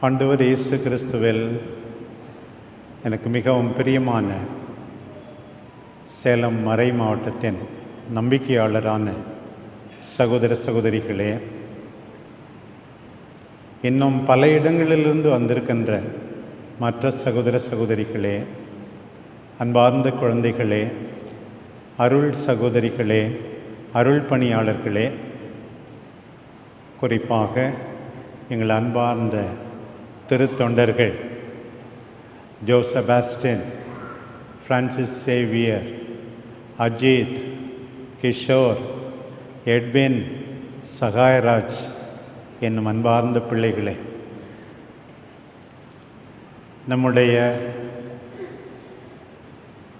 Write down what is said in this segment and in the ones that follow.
ஆண்டவர் இயேசு கிறிஸ்துவில் எனக்கு மிகவும் பிரியமான சேலம் மறை மாவட்டத்தின் நம்பிக்கையாளரான சகோதர சகோதரிகளே இன்னும் பல இடங்களிலிருந்து வந்திருக்கின்ற மற்ற சகோதர சகோதரிகளே அன்பார்ந்த குழந்தைகளே அருள் சகோதரிகளே அருள் பணியாளர்களே குறிப்பாக எங்கள் அன்பார்ந்த திருத்தொண்டர்கள். ஜோசபாஸ்டின் Francis Xavier Ajith Kishore Edwin Sahayaraj என்னும் அன்பார்ந்த பிள்ளைகளே. நம்முடைய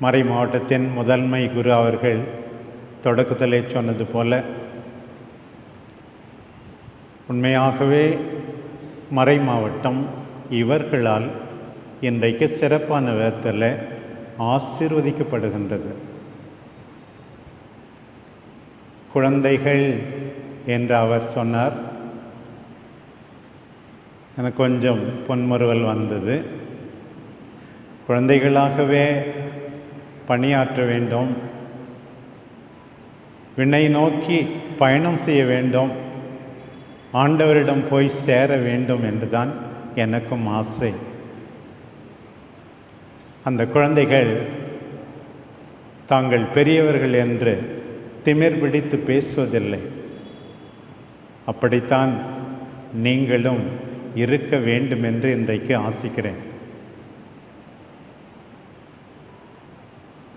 மறை மாவட்டத்தின் முதன்மை குரு அவர்கள் தொடக்கத்திலே சொன்னது போல உண்மையாகவே மறை மாவட்டம் இவர்களால் இன்றைக்கு சிறப்பான விதத்தில் ஆசிர்வதிக்கப்படுகின்றது. குழந்தைகள் என்று அவர் சொன்னார். எனக்கு கொஞ்சம் பொன்முறுவல் வந்தது. குழந்தைகளாகவே பணியாற்ற வேண்டும். வினை நோக்கி பயணம் செய்ய வேண்டும். ஆண்டவரிடம் போய் சேர வேண்டும் என்றுதான் எனக்கும் ஆசை. அந்த குழந்தைகள் தாங்கள் பெரியவர்கள் என்று திமிர் பிடித்து பேசுவதில்லை. அப்படித்தான் நீங்களும் இருக்க வேண்டும் என்று இன்றைக்கு ஆசிக்கிறேன்.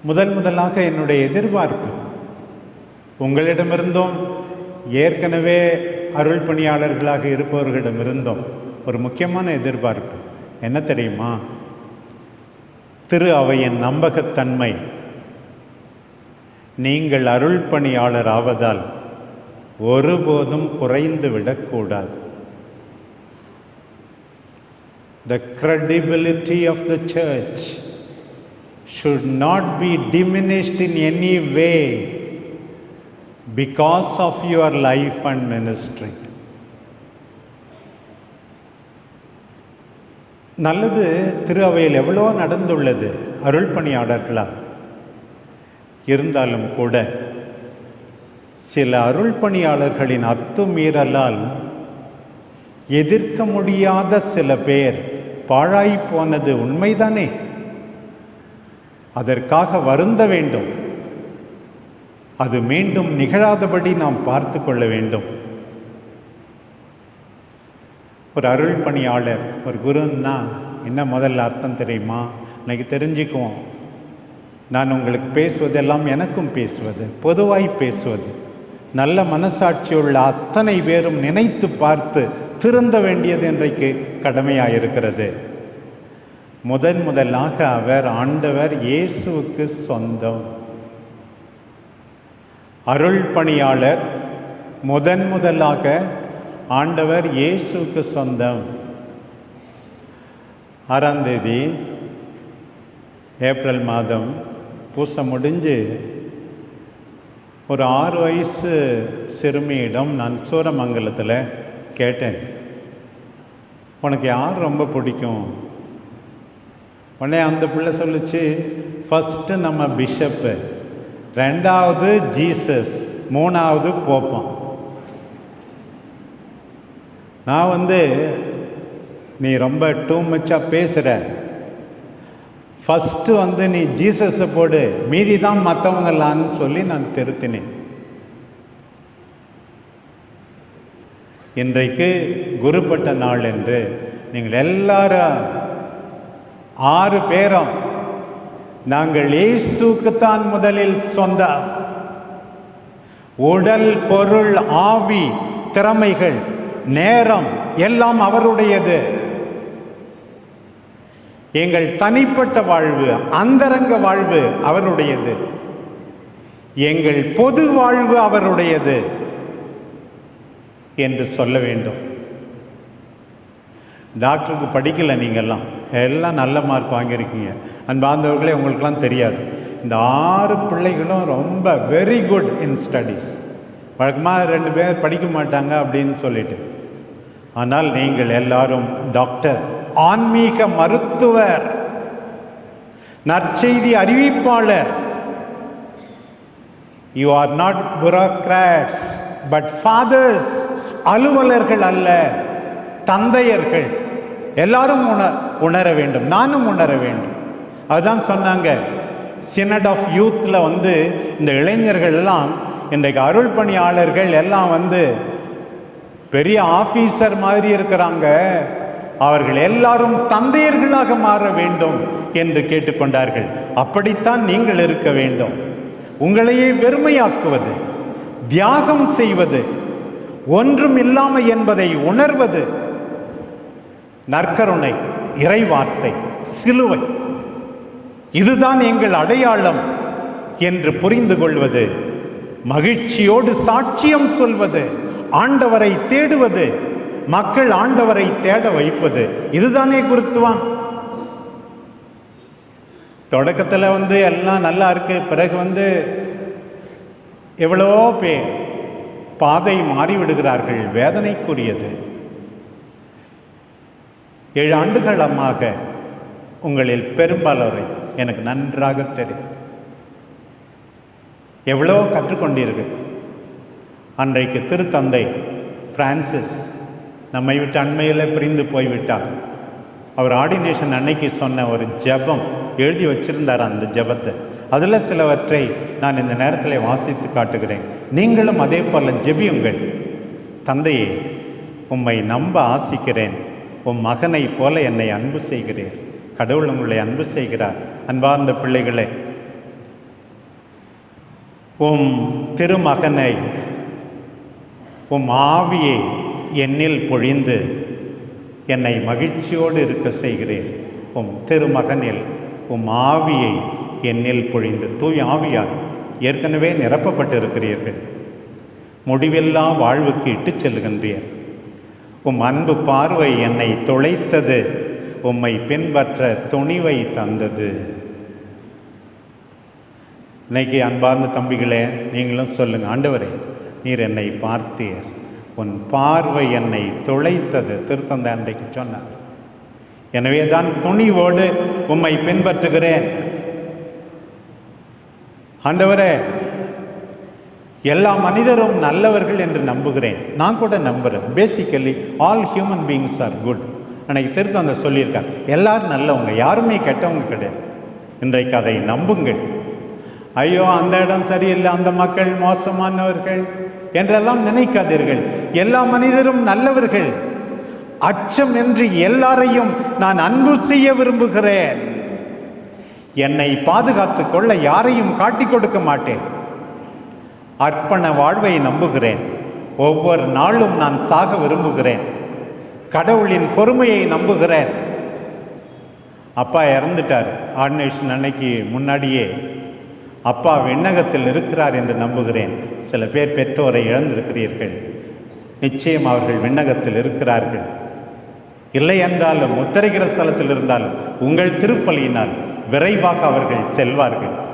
முதன் முதலாக என்னுடைய எதிர்பார்ப்பு உங்களிடமிருந்தும் ஏற்கனவே அருள் பணியாளர்களாக இருப்பவர்களிடமிருந்தும் ஒரு முக்கியமான எதிர்பார்ப்பு. என்ன தெரியுமா? திரு அவையின் நம்பகத்தன்மை. நீங்கள் அருள் பணியாளர் ஆவதால் ஒருபோதும் குறைந்து விடக்கூடாது the credibility of the church should not be diminished in any way. Because of your life and ministry நல்லது திரு அவையில் எவ்வளோ நடந்துள்ளது அருள் பணியாளர்களால் இருந்தாலும் கூட சில அருள் பணியாளர்களின் அத்துமீறலால் எதிர்க்க முடியாத சில பேர் பாழாய் போனது உண்மைதானே? அதற்காக வருந்த வேண்டும். அது மீண்டும் நிகழாதபடி நாம் பார்த்து கொள்ள வேண்டும். ஒரு அருள் பணியாளர் ஒரு குருன்னா என்ன முதல்ல அர்த்தம் தெரியுமா? இன்னைக்கு தெரிஞ்சுக்குவோம். நான் உங்களுக்கு பேசுவதெல்லாம் எனக்கும் பேசுவது பொதுவாய் பேசுவது. நல்ல மனசாட்சியுள்ள அத்தனை பேரும் நினைத்து பார்த்து திருந்த வேண்டியது இன்றைக்கு கடமையாயிருக்கிறது. முதன் முதலாக அவர் ஆண்டவர் இயேசுவுக்கு சொந்தம். அருள் பணியாளர் முதன் முதலாக ஆண்டவர் இயேசுவுக்கு சொந்தம். ஆறாம் தேதி ஏப்ரல் மாதம் பூசை முடிஞ்சு ஒரு ஆறு வயசு சிறுமியிடம் நான் சூரமங்கலத்தில் கேட்டேன். உனக்கு யார் ரொம்ப பிடிக்கும்? உடனே அந்த பிள்ளை சொல்லிச்சு ஃபஸ்ட்டு நம்ம பிஷப்பு. ரெண்டாவது ஜீசஸ் மூணாவது போப்பம். நான் வந்து நீ ரொம்ப டூ மச்சாக பேசுகிற ஃபஸ்ட்டு வந்து நீ ஜீசஸை போடு மீதி தான் மற்றவங்களான்னு சொல்லி நான் திருத்தினேன். இன்றைக்கு குருப்பட்ட நாள் என்று நீங்கள் எல்லாரும் ஆறு பேரும் நாங்கள் இயேசுக்குத்தான் முதலில் சொந்தம் உடல் பொருள் ஆவி திறமைகள் நேரம் எல்லாம் அவருடையது. எங்கள் தனிப்பட்ட வாழ்வு அந்தரங்க வாழ்வு அவருடையது. எங்கள் பொது வாழ்வு அவருடையது என்று சொல்ல வேண்டும். டாக்டருக்கு படிக்கல நீங்கள்லாம். எல்லாம் நல்ல மார்க் வாங்கியிருக்கீங்க. அன்பார்ந்தவர்களே உங்களுக்கெல்லாம் தெரியாது. இந்த ஆறு பிள்ளைகளும் ரொம்ப வெரி குட் இன் ஸ்டடீஸ் வழக்கமாக ரெண்டு பேர் படிக்க மாட்டாங்க அப்படின்னு சொல்லிட்டு. ஆனால் நீங்கள் எல்லாரும் டாக்டர் ஆன்மீக மருத்துவர் நற்செய்தி அறிவிப்பாளர். You are not bureaucrats but fathers அலுவலர்கள் அல்ல தந்தையர்கள். எல்லாரும் உணர் உணர வேண்டும். நானும் உணர வேண்டும். அதுதான் சொன்னாங்க. சினட் ஆஃப் யூத்தில் வந்து இந்த இளைஞர்கள் எல்லாம் இன்றைக்கு அருள் பணியாளர்கள் எல்லாம் வந்து பெரிய ஆஃபீஸர் மாதிரி இருக்கிறாங்க. அவர்கள் எல்லாரும் தந்தையர்களாக மாற வேண்டும் என்று கேட்டுக்கொண்டார்கள். அப்படித்தான் நீங்கள் இருக்க வேண்டும். உங்களையே வெறுமையாக்குவது தியாகம் செய்வது ஒன்றும் இல்லாமல் என்பதை உணர்வது நற்கருணை இறைவார்த்தை சிலுவை. இதுதான் எங்கள் அடையாளம் என்று புரிந்து கொள்வது மகிழ்ச்சியோடு சாட்சியம் சொல்வது ஆண்டவரை தேடுவது மக்கள் ஆண்டவரை தேட வைப்பது. இதுதானே குருத்துவான் தொடக்கத்தில் வந்து எல்லாம் நல்லா இருக்கு. பிறகு வந்து எவ்வளோ பேர் பாதை மாறிவிடுகிறார்கள் வேதனைக்குரியது. ஏழு ஆண்டுகளமாக உங்களில் பெரும்பாலோரை எனக்கு நன்றாக தெரியும். எவ்வளோ கற்றுக்கொண்டீர்கள். அன்றைக்கு திருத்தந்தை பிரான்சிஸ் நம்மை விட்டு அண்மையில் பிரிந்து போய்விட்டார். அவர் ஆர்டினேஷன் அன்னைக்கு சொன்ன ஒரு ஜெபம் எழுதி வச்சிருந்தார் அந்த ஜெபத்தை. அதில் சிலவற்றை நான் இந்த நேரத்தில் வாசித்து காட்டுகிறேன். நீங்களும் அதே போல் ஜெபியுங்கள். தந்தையே உம்மை நம்ப ஆசிக்கிறேன். உம் மகனைப் போல என்னை அன்பு செய்கிறீர். கடவுள் உங்களை அன்பு செய்கிறார். அன்பார்ந்த பிள்ளைகளே உம் திருமகனை உம் ஆவியை என்னில் பொழிந்து என்னை மகிழ்ச்சியோடு இருக்க செய்கிறேன் உம் திருமகனில் உம் ஆவியை என்னில் பொழிந்து தூய் ஆவியால் ஏற்கனவே நிரப்பப்பட்டிருக்கிறீர்கள். முடிவில்லா வாழ்வுக்கு இட்டுச் செல்கின்றீர்கள் உம் அன்பு பார்வை என்னை தொலைத்தது உம்மை பின்பற்ற துணிவை தந்தது. இன்னைக்கு அன்பார்ந்த தம்பிகளே நீங்களும் சொல்லுங்க ஆண்டவரே நீர் என்னை பார்த்தீர். உன் பார்வை என்னை துளைத்தது திருத்தந்தை அன்றைக்கு சொன்னார். எனவே தான் துணிவோடு உம்மை பின்பற்றுகிறேன். ஆண்டவரே எல்லா மனிதரும் நல்லவர்கள் என்று நம்புகிறேன். நான் கூட நம்புகிறேன் basically all human beings are good அன்னைக்கு திருத்தந்தை சொல்லியிருக்கார். எல்லாரும் நல்லவங்க யாருமே கெட்டவங்க கிடையாது. இன்றைக்கு அதை நம்புங்கள். ஐயோ அந்த இடம் சரியில்லை அந்த மக்கள் மோசமானவர்கள் என்றெல்லாம் நினைக்காதீர்கள். எல்லா மனிதரும் நல்லவர்கள். அச்சம் என்று எல்லாரையும் நான் அன்பு செய்ய விரும்புகிறேன். என்னை பாதுகாத்துக் கொள்ள யாரையும் காட்டிக் கொடுக்க மாட்டேன். அர்ப்பண வாழ்வை நம்புகிறேன். ஒவ்வொரு நாளும் நான் சாக விரும்புகிறேன். கடவுளின் பொறுமையை நம்புகிறேன். அப்பா இறந்துட்டார். ஆர்டினேஷன் அன்னைக்கு முன்னாடியே அப்பா விண்ணகத்தில் இருக்கிறார் என்று நம்புகிறேன். சில பேர் பெற்றோரை இழந்திருக்கிறீர்கள். நிச்சயம் அவர்கள் விண்ணகத்தில் இருக்கிறார்கள். இல்லை என்றாலும் முத்தரிக்கிற ஸ்தலத்தில் இருந்தாலும் உங்கள் திருப்பலியினால் விரைவாக அவர்கள் செல்வார்கள்.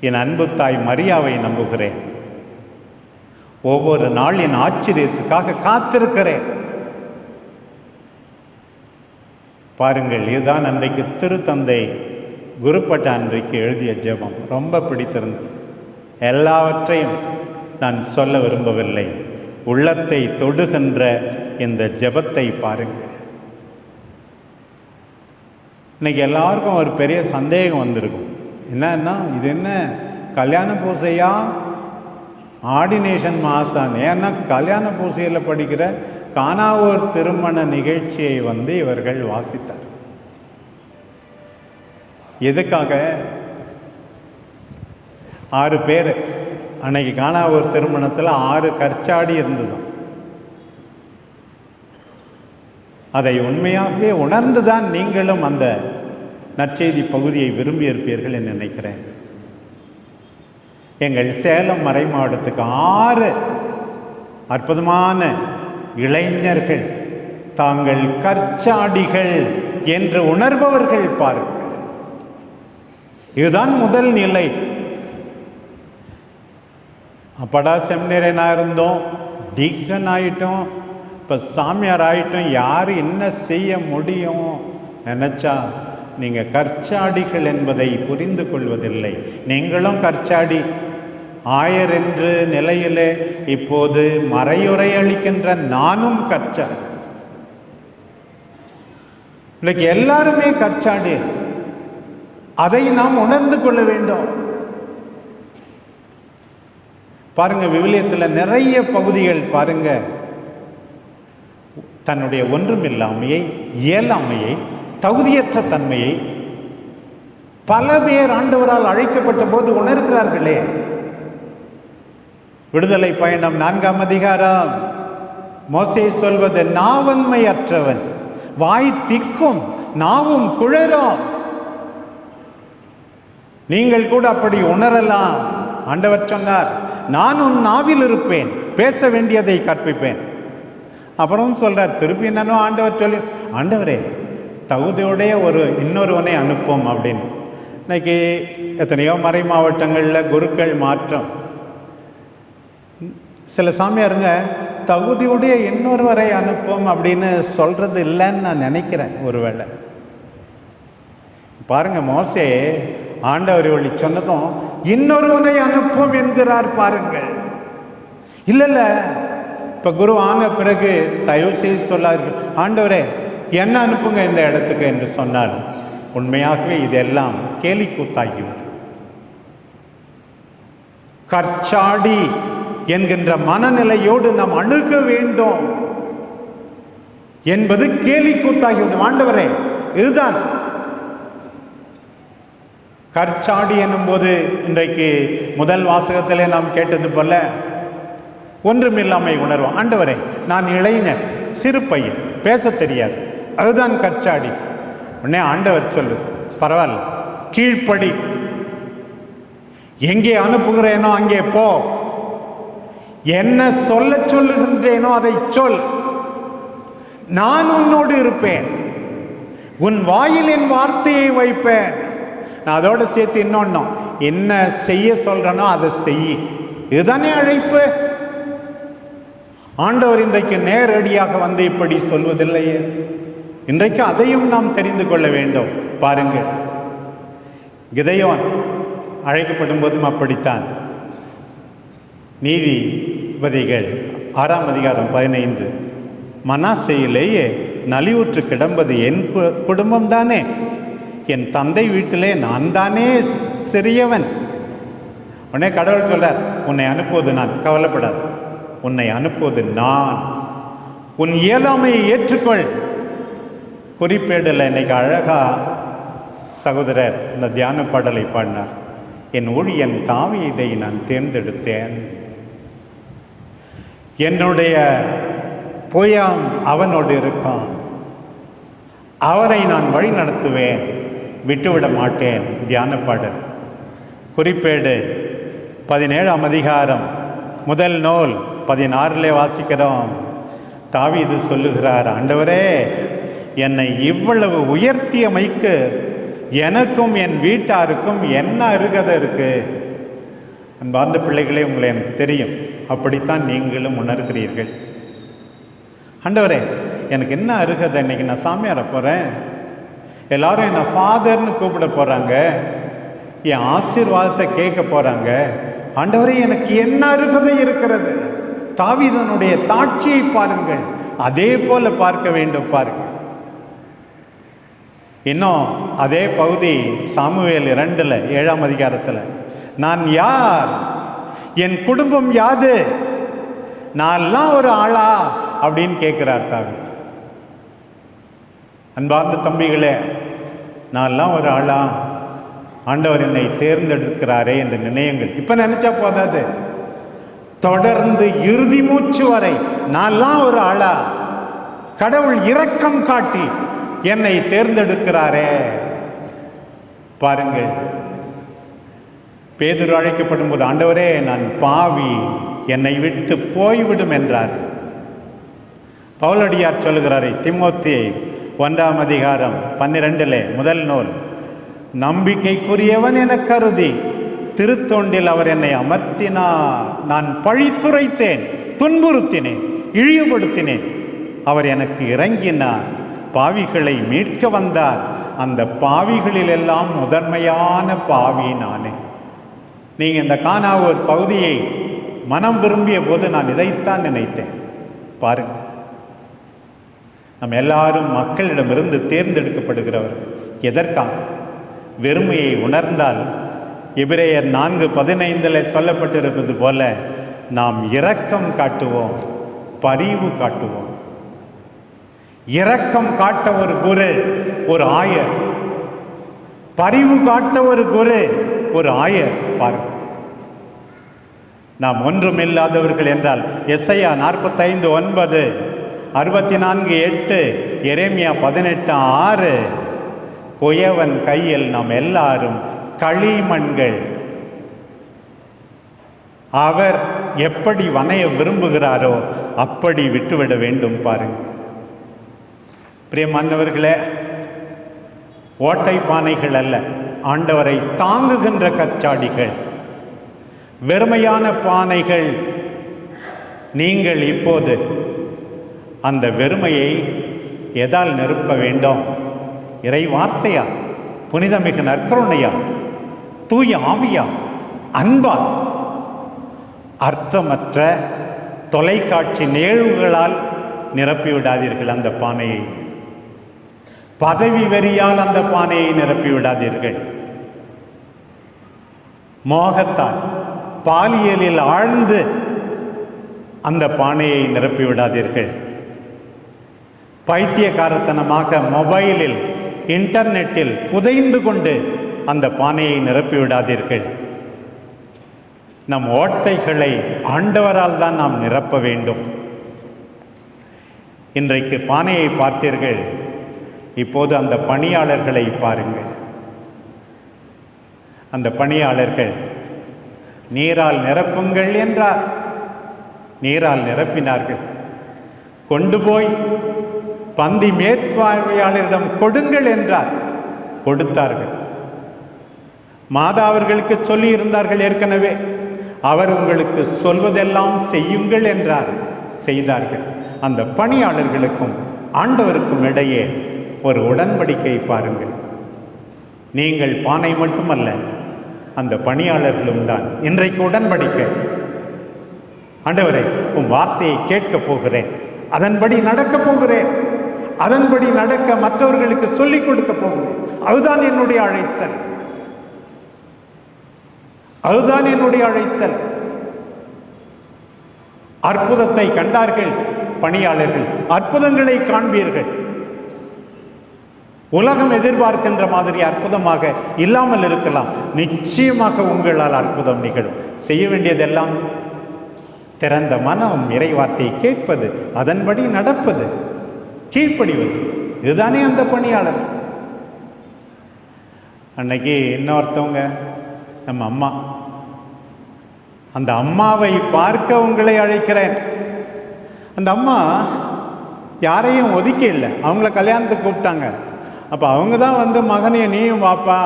என் அன்பு தாய் மரியாவை நம்புகிறேன். ஒவ்வொரு நாள் என் ஆச்சரியத்துக்காக காத்திருக்கிறேன். பாருங்கள் இதுதான் அன்றைக்கு திருத்தந்தை குருப்பட்ட அன்றைக்கு எழுதிய ஜெபம். ரொம்ப பிடித்திருந்தது. எல்லாவற்றையும் நான் சொல்ல விரும்பவில்லை. உள்ளத்தை தொடுகின்ற இந்த ஜெபத்தை பாருங்கள். இன்னைக்கு எல்லாருக்கும் ஒரு பெரிய சந்தேகம் வந்திருக்கும். என்னன்னா இது என்ன? கல்யாண பூசையா? ஆர்டினேஷன் மாசான் ஏன்னா கல்யாண பூசையில் படிக்கிற காணாவூர் திருமண நிகழ்ச்சியை வந்து இவர்கள் வாசித்தார். எதுக்காக? ஆறு பேர். அன்னைக்கு காணாவூர் திருமணத்தில் ஆறு கற்சாடி இருந்ததும். அதை உண்மையாகவே உணர்ந்துதான் நீங்களும் அந்த நற்செய்தி பகுதியை விரும்பி இருப்பீர்கள் என்று நினைக்கிறேன். எங்கள் சேலம் மறை மாவட்டத்துக்கு ஆறு அற்புதமான இளைஞர்கள் தாங்கள் கற்சாடிகள் என்று உணர்பவர்கள் பாருங்கள். இதுதான் முதல் நிலை. அப்படா செமினரனா இருந்தோம் டீக்கன் ஆயிட்டோம். இப்போ சாமியார் ஆயிட்டும். யார் என்ன செய்ய முடியும்? நினச்சா நீங்கள் கற்சாடிகள் என்பதை புரிந்து கொள்வதில்லை. நீங்களும் கற்சாடி. ஆயர் என்று நிலையிலே இப்போது மறையுறை அளிக்கின்ற நானும் கற்சாடி. இன்னைக்கு எல்லாருமே கற்சாடி. அதை நாம் உணர்ந்து கொள்ள வேண்டும். பாருங்க விவிலியத்தில் நிறைய பகுதிகள் பாருங்க. தன்னுடைய ஒன்றுமில்லாமையை இயலாமையை தகுதியற்ற தன்மையை பல பேர் ஆண்டவரால் அழைக்கப்பட்ட போது உணர்கிறார்களே. விடுதலை பயணம் நான்காம் அதிகாரம். மோசே சொல்வது நாவன்மையற்றவன் வாய் திக்கும் நாவும் குழறும் நீங்கள் கூட அப்படி உணரலாம். ஆண்டவர் சொன்னார் நான் உன் நாவில் இருப்பேன் பேச வேண்டியதை கற்பிப்பேன். அப்புறம் சொல்றார் திருப்பி என்னன்னு ஆண்டவர் சொல்லி ஆண்டவரே தகுதியுடைய ஒரு இன்னொருவனை அனுப்பும் அப்படின்னு. இன்னைக்கு எத்தனையோ மறை மாவட்டங்களில் குருக்கள் மாற்றம். சில சாமியாருங்க தகுதியுடைய இன்னொருவரை அனுப்பும் அப்படின்னு சொல்றது இல்லைன்னு நான் நினைக்கிறேன் ஒருவேளை. பாருங்க மோசே ஆண்டவர் வழி சொன்னதும் இன்னொருவனை அனுப்பும் என்கிறார் பாருங்கள். இல்லை இல்லை இப்போ குரு ஆன பிறகு தயவு செய்து சொல்லாரு ஆண்டவரே என்ன அனுப்புங்க இந்த இடத்துக்கு என்று சொன்னார் உண்மையாகவே இதெல்லாம் கேலி கூத்தாகிவிடும் கற்சாடி என்கின்ற மனநிலையோடு நாம் அணுக வேண்டும் என்பது கேலி கூத்தாகிவிடும் ஆண்டவரே இதுதான். கற்சாடி என்னும்போது இன்றைக்கு முதல் வாசகத்திலே நாம் கேட்டது போல ஒன்றுமில்லாமை உணர்வோம். ஆண்டவரே நான் இளைஞர் சிறு பையன் பேச தெரியாது. அதுதான் கற்சாடி உடனே ஆண்டவர் சொல்லு பரவாயில்ல கீழ்ப்படி. எங்கே அனுப்புகிறேனோ அங்கே போ. என்ன சொல்ல சொல்லுகின்றேனோ அதை சொல். நான் உன்னோடு இருப்பேன். உன் வாயில் என் வார்த்தையை வைப்பேன். நான் அதோட சேர்த்து இன்னொன்னும் என்ன செய்ய சொல்றனோ அதை செய். இதுதானே அழைப்பு? ஆண்டவர் இன்றைக்கு நேரடியாக வந்து இப்படி சொல்வதில்லையே. இன்றைக்கு அதையும் நாம் தெரிந்து கொள்ள வேண்டும். பாருங்கள். கிதையோன் அழைக்கப்படும் போதும் அப்படித்தான். நீதிபதிகள் ஆறாம் அதிகாரம் பதினைந்து. மனாசையிலேயே நலிவுற்று கிடம்பது என் கு- குடும்பம் தானே என் தந்தை வீட்டிலே நான் தானே சிறியவன்? உடனே கடவுள் சொல்றார் உன்னை அனுப்புவது நான் கவலைப்படாது. உன்னை அனுப்புவது நான். உன் இயலாமையை ஏற்றுக்கொள். குறிப்பேடில் இன்னைக்கு அழகா சகோதரர் இந்த தியான பாடலை பாடினார். என் ஊழியன் தாவி இதை நான் தேர்ந்தெடுத்தேன். என்னுடைய புயம் அவனோடு இருக்கான் அவரை நான் வழி நடத்துவேன். விட்டுவிட மாட்டேன். தியான பாடல். குறிப்பேடு பதினேழாம் அதிகாரம் முதல் நூல் பதினாறுலே வாசிக்கிறோம். தாவி இது சொல்லுகிறார் ஆண்டவரே என்னை இவ்வளவு உயர்த்தியமைக்கு எனக்கும் என் வீட்டாருக்கும் என்ன அருகதை இருக்கு? அன்பார்ந்த பிள்ளைகளே உங்களை எனக்கு தெரியும். அப்படித்தான் நீங்களும் உணர்கிறீர்கள். ஆண்டவரே எனக்கு என்ன அருகதை? இன்னைக்கு நான் சாமியார போகிறேன் எல்லாரும் என்னை ஃபாதர்னு கூப்பிட போகிறாங்க என் ஆசீர்வாதத்தை கேட்க போகிறாங்க ஆண்டவரே எனக்கு என்ன அருகதை இருக்கிறது? தாவிதனுடைய தாட்சியை பாருங்கள். அதே போல் பார்க்க வேண்டும் பாருங்கள். இன்னும் அதே பகுதி சாமுவேல் இரண்டில் ஏழாம் அதிகாரத்தில் நான் யார்? என் குடும்பம் யாது? நான்லாம் ஒரு ஆளா? அப்படின்னு கேட்குறார் தாவி அன்பார்ந்த தம்பிகளே நான்லாம் ஒரு ஆளா? ஆண்டவர் என்னை தேர்ந்தெடுக்கிறாரே என்று நினையுங்கள். இப்போ நினச்சா போதாது. தொடர்ந்து இறுதி மூச்சு வரை நான்லாம் ஒரு ஆளா? கடவுள் இரக்கம் காட்டி என்னை தேர்ந்தெடுக்கிறாரே. பாருங்கள். பேதுரு அழைக்கப்படும் போது ஆண்டவரே நான் பாவி என்னை விட்டு போய்விடும் என்றார். பவுலடியார் சொல்லுகிறாரே திமோத்தி ஒன்றாம் அதிகாரம் பன்னிரெண்டிலே முதல் நூல். நம்பிக்கைக்குரியவன் என கருதி திருத்தொண்டில் அவர் என்னை அமர்த்தினார். நான் பழித்துரைத்தேன் துன்புறுத்தினேன் இழிவுபடுத்தினேன். அவர் எனக்கு இறங்கினார். பாவிகளை மீட்க வந்தார். அந்த பாவிகளிலெல்லாம் முதன்மையான பாவி நானே. நீங்கள் இந்த காணாவூர் பகுதியை மனம் விரும்பிய போது நான் இதைத்தான் நினைத்தேன். பாருங்கள் நம்ம எல்லாரும் மக்களிடமிருந்து தேர்ந்தெடுக்கப்படுகிறவர்கள் எதற்காக? வெறுமையை உணர்ந்தால். எபிரேயர் நான்கு பதினைந்தில் சொல்லப்பட்டிருப்பது போல நாம் இரக்கம் காட்டுவோம் பரிவு காட்டுவோம். இரக்கம் காட்ட ஒரு குரு ஒரு ஆயர். பரிவு காட்ட ஒரு குரு ஒரு ஆயர். பாருங்க. நாம் ஒன்றும் இல்லாதவர்கள் என்றால் எஸ்ஐயா நாற்பத்தைந்து ஒன்பது அறுபத்தி நான்கு எட்டு எரேமியா பதினெட்டு ஆறு. குயவன் கையில் நாம் எல்லாரும் களிமண்கள். அவர் எப்படி வனைய விரும்புகிறாரோ அப்படி விட்டுவிட வேண்டும் பாருங்கள் பிரியமானவர்களே ஓட்டை பானைகள் அல்ல ஆண்டவரை தாங்குகின்ற கச்சாடிகள் வெறுமையான பானைகள். நீங்கள் இப்போது அந்த வெறுமையை எதால் நிரப்ப வேண்டும்? இறை வார்த்தையா? புனிதமிகு நற்கருணையா? தூய ஆவியா? அன்பா? அர்த்தமற்ற தொலைக்காட்சி நிகழ்வுகளால் நிரப்பிவிடாதீர்கள் அந்த பானையை. பதவி வரியால் அந்த பானையை நிரப்பி விடாதீர்கள். மோகத்தால் பாலியலில் ஆழ்ந்து அந்த பானையை நிரப்பிவிடாதீர்கள் பைத்தியக்காரத்தனமாக மொபைலில் இன்டர்நெட்டில் புதைந்து கொண்டு அந்த பானையை நிரப்பி விடாதீர்கள். நம் ஓட்டைகளை ஆண்டவரால் தான் நாம் நிரப்ப வேண்டும். இன்றைக்கு பானையை பார்த்தீர்கள். இப்போது அந்த பணியாளர்களை பாருங்கள். அந்த பணியாளர்கள் நீரால் நிரப்புங்கள் என்றார். நீரால் நிரப்பினார்கள். கொண்டு போய் பந்தி மேற்பார்வையாளரிடம் கொடுங்கள் என்றார். கொடுத்தார்கள். மாதா அவர்களுக்கு சொல்லி இருந்தார்கள் ஏற்கனவே. அவர் உங்களுக்கு சொல்வதெல்லாம் செய்யுங்கள் என்றார். செய்தார்கள். அந்த பணியாளர்களுக்கும் ஆண்டவருக்கும் இடையே ஒரு உடன்படிக்கை பாருங்கள். நீங்கள் பானை மட்டுமல்ல அந்த பணியாளர்களும் தான். இன்றைக்கு உடன்படிக்கை. ஆண்டவரே உன் வார்த்தையை கேட்கப் போகிறேன். அதன்படி நடக்கப் போகிறேன். அதன்படி நடக்க மற்றவர்களுக்கு சொல்லிக் கொடுக்க போகிறேன். அதுதான் என்னுடைய அழைத்தல். அதுதான் என்னுடைய அழைத்தல். அற்புதத்தை கண்டார்கள் பணியாளர்கள். அற்புதங்களை காண்பீர்கள். உலகம் எதிர்பார்க்கின்ற மாதிரி அற்புதமாக இல்லாமல் இருக்கலாம். நிச்சயமாக உங்களால் அற்புதம் நிகழும். செய்ய வேண்டியதெல்லாம் திறந்த மனம் இறைவார்த்தையை கேட்பது அதன்படி நடப்பது கீழ்ப்படிவது இதுதானே அந்த பணியாளர். அன்னைக்கு இன்னொருத்தவங்க நம்ம அம்மா. அந்த அம்மாவை பார்க்க உங்களை அழைக்கிறேன். அந்த அம்மா யாரையும் ஒதுக்கி இல்லை. அவங்கள கல்யாணத்துக்கு கூப்பிட்டாங்க. அப்போ அவங்க தான் வந்து மகனையை நீயும் வாப்பா.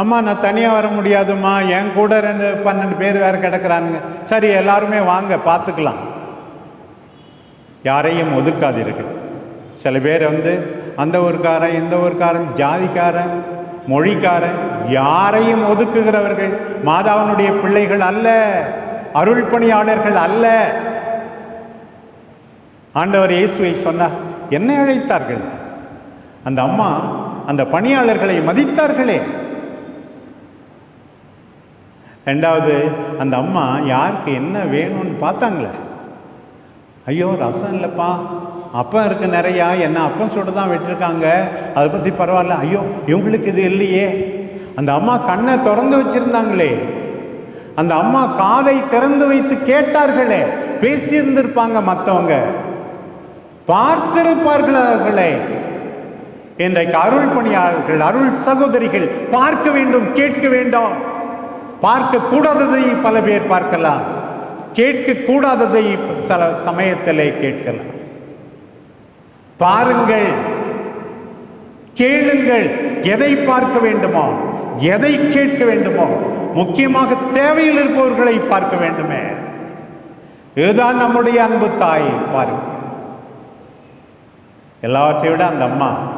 அம்மா நான் தனியாக வர முடியாதும்மா. என் கூட ரெண்டு பன்னெண்டு பேர் வேறு கிடக்குறானுங்க. சரி எல்லாருமே வாங்க பார்த்துக்கலாம் யாரையும் ஒதுக்காதீர்கள். சில பேர் வந்து அந்த ஊர்க்காரன் இந்த ஊர்க்காரன் ஜாதிக்காரன் மொழிக்காரன் யாரையும் ஒதுக்குகிறவர்கள் மாதாவனுடைய பிள்ளைகள் அல்ல அருள் பணியாளர்கள் அல்ல. ஆண்டவர் இயேசுவை சொன்னார் என்ன அழைத்தார்கள்? அந்த அம்மா அந்த பணியாளர்களை மதித்தார்களே. ரெண்டாவது அந்த அம்மா யாருக்கு என்ன வேணும்னு பார்த்தாங்களே. ஐயோ ரசம் இல்லைப்பா. அப்பம் இருக்கு நிறையா. என்ன அப்பம் சுட தான் விட்டுருக்காங்க. அதை பற்றி பரவாயில்ல. ஐயோ இவங்களுக்கு இது இல்லையே. அந்த அம்மா கண்ணை திறந்து வச்சிருந்தாங்களே. அந்த அம்மா காதை திறந்து வைத்து கேட்டார்களே. பேசியிருந்திருப்பாங்க மற்றவங்க பார்த்திருப்பார்கள். அவர்களே இன்றைக்கு அருள் பணியாளர்கள் அருள் சகோதரிகள் பார்க்க வேண்டும் கேட்க வேண்டும். பார்க்க கூடாததை பல பேர் பார்க்கலாம். கேட்க கூடாததை சில சமயத்திலே கேட்கலாம். பாருங்கள். கேளுங்கள். எதை பார்க்க வேண்டுமோ எதை கேட்க வேண்டுமோ முக்கியமாக தேவையில் இருப்பவர்களை பார்க்க வேண்டுமே. இதுதான் நம்முடைய அன்பு தாய் பாருங்கள். எல்லாவற்றை விட அந்த அம்மா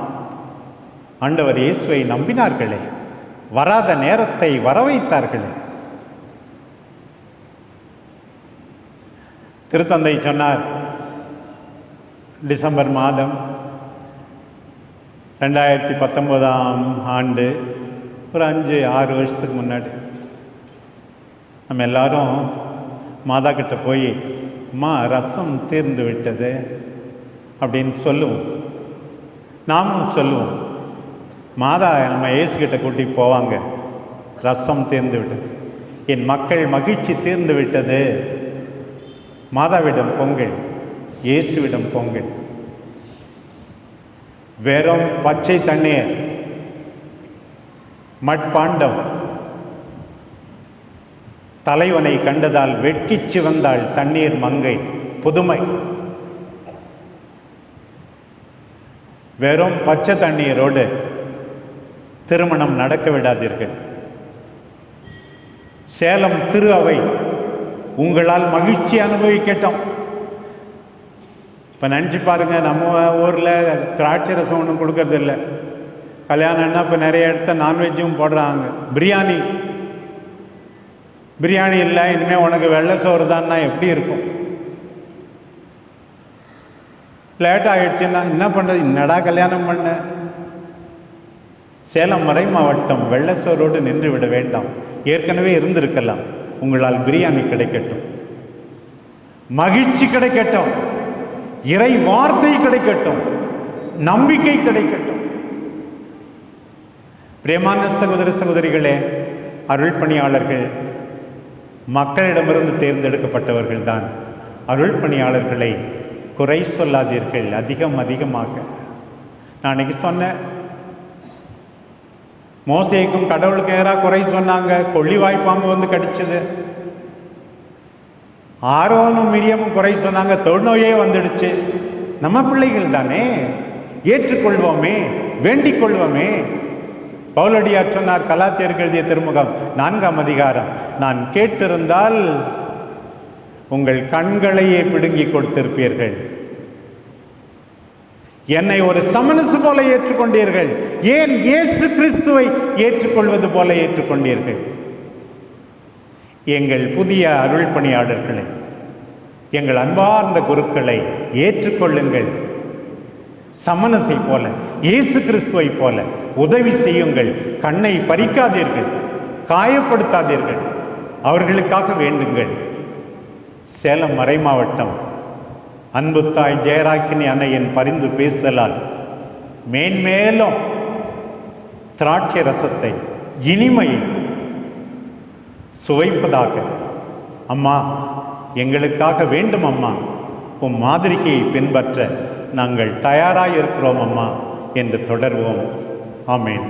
ஆண்டவர் இயேசுவை நம்பினார்களே வராத நேரத்தை வரவைத்தார்களே. திருத்தந்தை சொன்னார் டிசம்பர் மாதம் ரெண்டாயிரத்தி பத்தொம்போதாம் ஆண்டு ஒரு அஞ்சு ஆறு வருஷத்துக்கு முன்னாடி நம்ம எல்லாரும் மாதா கிட்ட போய் அம்மா ரசம் தீர்ந்து விட்டது அப்படின்னு சொல்லுவோம். நாமும் சொல்லுவோம். மாதா நம்ம இயேசுகிட்ட கூட்டி போவாங்க. ரசம் தீர்ந்து விட்டது. என் மக்கள் மகிழ்ச்சி தீர்ந்து விட்டது. மாதாவிடம் பொங்கல் இயேசுவிடம் பொங்கல் வெறும் பச்சை தண்ணீர். மட்பாண்டம். தலைவனை கண்டதால் வெட்கிச் சிவந்தாள் தண்ணீர் மங்கை. புதுமை. வெறும் பச்சை தண்ணீரோடு திருமணம் நடக்க விடாதீர்கள். சேலம் திரு அவை உங்களால் மகிழ்ச்சி அனுபவிக்கட்டும். இப்போ நினச்சி பாருங்க நம்ம ஊரில் திராட்சை ரசம் ஒன்றும் கொடுக்கறது இல்லை கல்யாணம்னா இப்போ நிறைய இடத்த நான்வெஜ்ஜும் போடுறாங்க. பிரியாணி. பிரியாணி இல்லை இனிமேல் உனக்கு வெள்ளை சோறு தான்னா எப்படி இருக்கும்? லேட் ஆகிடுச்சுன்னா என்ன பண்ணுறது என்னடா கல்யாணம் பண்ண? சேலம் மறை மாவட்டம் வெள்ளச்சோரோடு நின்று விட வேண்டாம். ஏற்கனவே இருந்திருக்கலாம். உங்களால் பிரியாணி கிடைக்கட்டும். மகிழ்ச்சி கிடைக்கட்டும். இறை வார்த்தை கிடைக்கட்டும். நம்பிக்கை கிடைக்கட்டும். பிரேமான சகோதர சகோதரிகளே அருள் பணியாளர்கள் மக்களிடமிருந்து தேர்ந்தெடுக்கப்பட்டவர்கள் தான் அருள் பணியாளர்களை குறை சொல்லாதீர்கள். அதிகம் அதிகமாக. நான் அன்னைக்கு சொன்னேன் மோசைக்கும் கடவுளுக்கு நேராக குறை சொன்னாங்க. கொள்ளி வாய்ப்பாம்பு வந்து கடிச்சது. ஆரோனும் மிரியமும் குறை சொன்னாங்க. தொழுநோயே வந்துடுச்சு. நம்ம பிள்ளைகள் தானே? ஏற்றுக்கொள்வோமே வேண்டிக் கொள்வோமே. பவுலடியார் சொன்னார் கலாத்தியர்கள் எழுதிய திருமுகம் நான்காம் அதிகாரம். நான் கேட்டிருந்தால் உங்கள் கண்களையே பிடுங்கி கொடுத்திருப்பீர்கள். என்னை ஒரு சமனசு போல ஏற்றுக்கொண்டீர்கள். ஏன் இயேசு கிறிஸ்துவை ஏற்றுக்கொள்வது போல ஏற்றுக்கொண்டீர்கள்? எங்கள் புதிய அருள் பணியாளர்களை எங்கள் அன்பார்ந்த குருக்களை ஏற்றுக்கொள்ளுங்கள். சமணசை போல இயேசு கிறிஸ்துவை போல உதவி செய்யுங்கள். கண்ணை பறிக்காதீர்கள் காயப்படுத்தாதீர்கள். அவர்களுக்காக வேண்டுங்கள். சேலம் மறை மாவட்டம் அன்பு தாய் ஜெயராக்கினி அன்னையின் பரிந்து பேசுதலால் மேன்மேலும் திராட்சை ரசத்தை இனிமையை சுவைப்பதாக அம்மா எங்களுக்காக வேண்டும் அம்மா. உம் மாதிரிகையை பின்பற்ற நாங்கள் தயாராக இருக்கிறோம் அம்மா என்று தொடர்வோம். ஆமேன்.